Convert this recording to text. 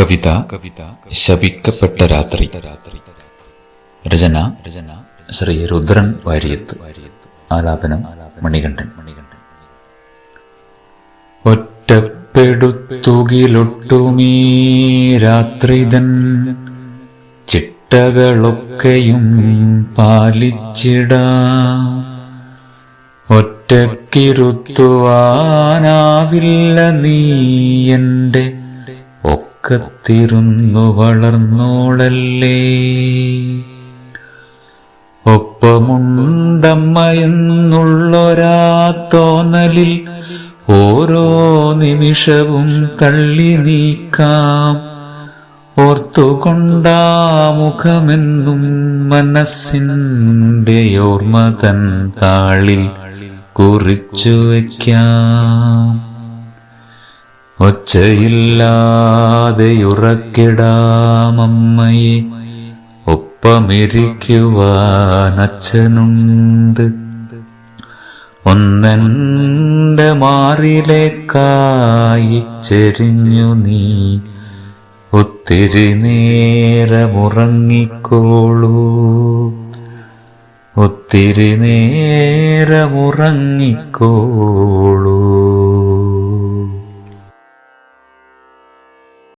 കവിത ശപിക്കപ്പെട്ട രാത്രി. രചന രചന ശ്രീ രുദ്രൻ വാര്യത്ത്. ആലാപനം മണികണ്ഠൻ മണികണ്ഠൻ. ഒറ്റപ്പെടുത്തുകിലൊട്ടുമീ രാത്രിതൻ ചിട്ടകളൊക്കെയും പാലിച്ചിടാ. ഒറ്റക്കിരുത്തുവാനാവില്ല നീ എന്റെ ഒക്കത്തിരുന്നു വളർന്നോളല്ലേ. ഒപ്പമുണ്ടമ്മയെന്നുള്ളൊരാത്തോന്നലിൽ ഓരോ നിമിഷവും തള്ളി നീക്കാം. ഓർത്തുകൊണ്ടാ മുഖമെന്നും മനസ്സിന്റെ ഓർമ്മ തൻ താളിൽ കുറിച്ചു വയ്ക്കാം. ഒച്ചയില്ലാതെ ഉറക്കിടാമമ്മയെ ഒപ്പമിരിക്കുവാൻ അച്ഛനുണ്ട് ഒന്നെന്റെ മാറിലേക്കായി ചെരിഞ്ഞു നീ. ഒത്തിരി നേരമുറങ്ങിക്കോളൂ. ഒത്തിരി നേരമുറങ്ങിക്കോളൂ.